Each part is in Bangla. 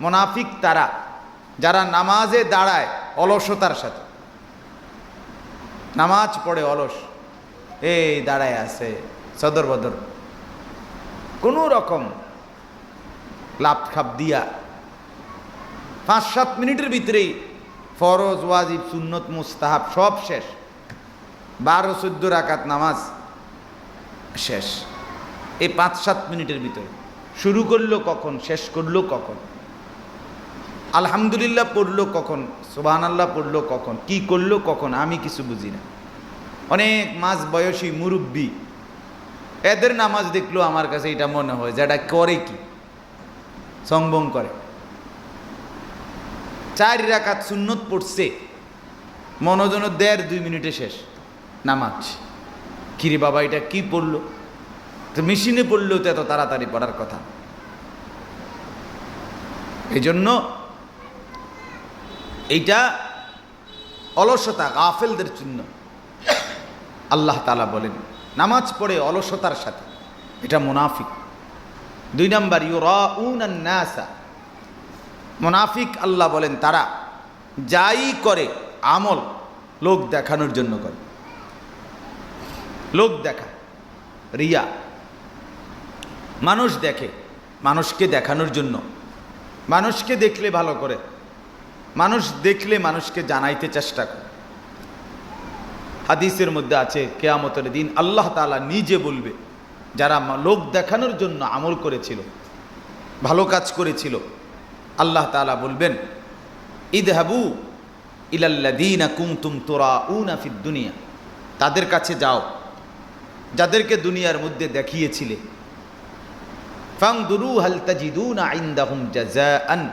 মোনাফিক তারা, যারা নামাজে দাঁড়ায় অলসতার সাথে। নামাজ পড়ে অলস। এই দাঁড়ায় আছে সদর বদর। কোনো রকম লাভ খাপ দিয়া পাঁচ সাত মিনিটের ভিতরেই ফরজ, ওয়াজিব, সুন্নত, মুস্তাহাব সব শেষ। বারো, চোদ্দ রাকাত নামাজ শেষ। এই পাঁচ সাত মিনিটের ভিতরে। শুরু করল কখন, শেষ করল কখন? আলহামদুলিল্লাহ পড়ল কখন? সুবাহান আল্লাহ পড়ল কখন? কি করল কখন? আমি কিছু বুঝি না। অনেক মাস বয়সী মুরব্বী, এদের নামাজ দেখল আমার কাছে এটা মনে হয় যে এটা করে কি? সংবং করে। চার রাকাত সুন্নত পড়ছে। মনোজন দেড় দুই মিনিটে শেষ নামাজ। কিরে বাবা, এটা কি পড়ল? তো মেশিনে পড়লেও তো এত তাড়াতাড়ি পড়ার কথা। এই জন্য এইটা অলসতা গাফেলদের চিহ্ন আল্লাহ তালা বলেন, নামাজ পড়ে অলসতার সাথে। এটা মুনাফিক। দুই নাম্বার ইউরাউনাসা মুনাফিক আল্লাহ বলেন, তারা যাই করে আমল, লোক দেখানোর জন্য করে। লোক দেখা, রিয়া। মানুষ দেখে, মানুষকে দেখানোর জন্য। মানুষকে দেখলে ভালো করে। মানুষ দেখলে মানুষকে জানাইতে চেষ্টা করে। হাদিসের মধ্যে আছে, কেয়ামতের দিন আল্লাহ তাআলা নিজে বলবে, যারা লোক দেখানোর জন্য আমল করেছিল, ভালো কাজ করেছিল, আল্লাহ তাআলা বলবেন, ইদহাবু ইলাল্লাদিনা কুমতুম তোরা উনা ফিদ দুনিয়া। তাদের কাছে যাও, যাদেরকে দুনিয়ার মধ্যে দেখিয়েছিলে। ফাংদুরু হাল তাজিদুনা ইনদাহুম জাযাআন।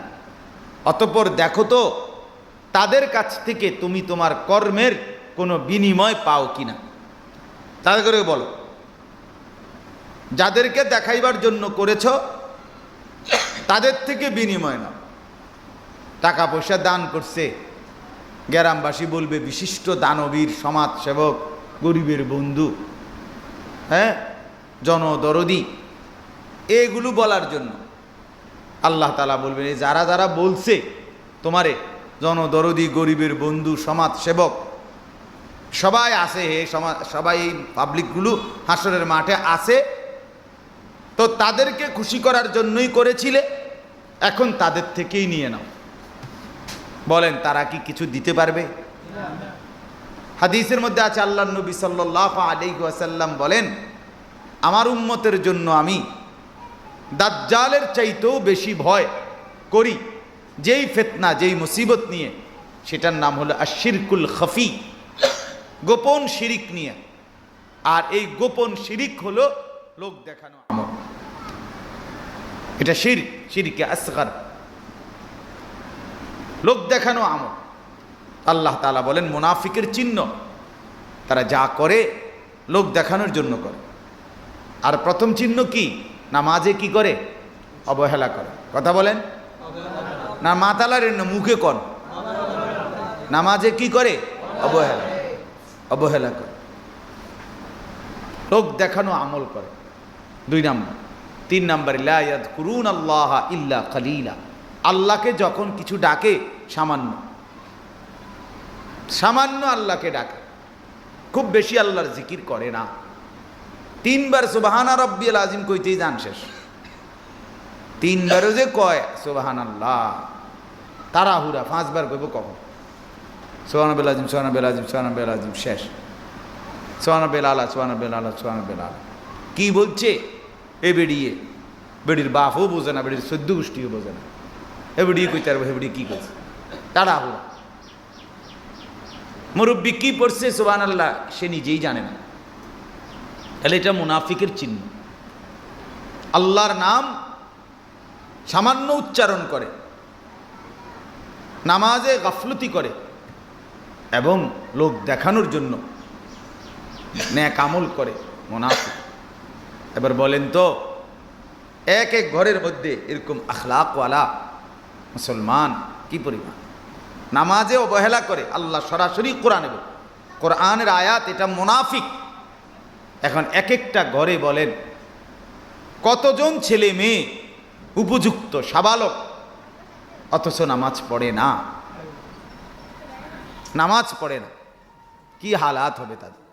অতঃপর দেখো তো, তাদের কাছ থেকে তুমি তোমার কর্মের কোনো বিনিময় পাও কিনা। তাদের করে বলো, যাদেরকে দেখাইবার জন্য করেছ, তাদের থেকে বিনিময় নাও। টাকা পয়সা দান করছে, গ্রামবাসী বলবে, বিশিষ্ট দানবীর সমাজ সেবক গরিবের বন্ধু হ্যাঁ জনদরদি। এগুলো বলার জন্য। আল্লাহ তালা বলবেন, এই যারা যারা বলছে তোমারে, জনদরদি, গরিবের বন্ধু, সমাজ সেবক, সবাই আছে হে সবাই এই পাবলিকগুলো হাসরের মাঠে আছে, তো তাদেরকে খুশি করার জন্যই করেছিলে, এখন তাদের থেকেই নিয়ে নাও। বলেন, তারা কি কিছু দিতে পারবে? হাদিসের মধ্যে আছে আল্লাহ নবী সাল্লাহ আলাইসাল্লাম বলেন, আমার উম্মতের জন্য আমি দাজ্জালের চাইতেও বেশি ভয় করি যেই ফেতনা, যেই মুসিবত নিয়ে। সেটার নাম হলো আশিরকুল খফি, গোপন শিরিক নিয়ে। আর এই গোপন শিরিক হলো লোক দেখানো। এটা শির, শিরকে আসগার। লোক দেখানো আমল। আল্লাহ তালা বলেন, মুনাফিকের চিহ্ন। তারা যা করে, লোক দেখানোর জন্য করে। আর প্রথম চিহ্ন কি? নামাজে কি করে? অবহেলা করে। কথা বলেন? না, মাতালার না মুখে কন। নামাজে কি করে? অবহেলা। অবহেলা করে। লোক দেখানো, আমল করে। দুই নাম্বার। তিন নাম্বার লায়াদ কুরুন আল্লাহ ইল্লা খালিলা আল্লাহকে যখন কিছু ডাকে, সামান্য। সামান্য আল্লাহকে ডাকে। খুব বেশি আল্লাহর জিকির করে না। তিনবার সুবাহানা রব্বিল আজিম কইতেই যান শেষ। তিনবারও যে কয়, সুবাহান আল্লাহ। তাড়াহুড়া, পাঁচবার কইব কখন? সোহানা বেল আজিম সোহানা বেল আজিম সোহানা আজিম শেষ। সোহানা বেল আলা সোহানা আলা সোহানা বেল আলা। কি বলছে? এ বেড়িয়ে। বেড়ির বাপও বোঝে না, বেড়ির সদ্য গোষ্ঠীও বোঝে না। এ বেড়িয়ে কইতে পারব হেবড়ি কি করছে তাড়াহুড়া। মুরব্বী কি পড়ছে সোহান আল্লাহ? সে নিজেই জানে না। তাহলে এটা মুনাফিকের চিহ্ন। আল্লাহর নাম সামান্য উচ্চারণ করে, নামাজে গাফলতি করে এবং লোক দেখানোর জন্য ন্যাক আমল করে মোনাফিক। এবার বলেন তো, এক এক ঘরের মধ্যে এরকম আখলাকওয়ালা মুসলমান কি পরিমাণ? নামাজে অবহেলা করে, আল্লাহ সরাসরি কোরআন এবং কোরআনের আয়াত এটা মোনাফিক। এখন এক একটা ঘরে বলেন, কতজন ছেলে মেয়ে উপযুক্ত সাবালক? অথচ নামাজ পড়ে না। নামাজ পড়ে না। কি হালাত হবে তাদের?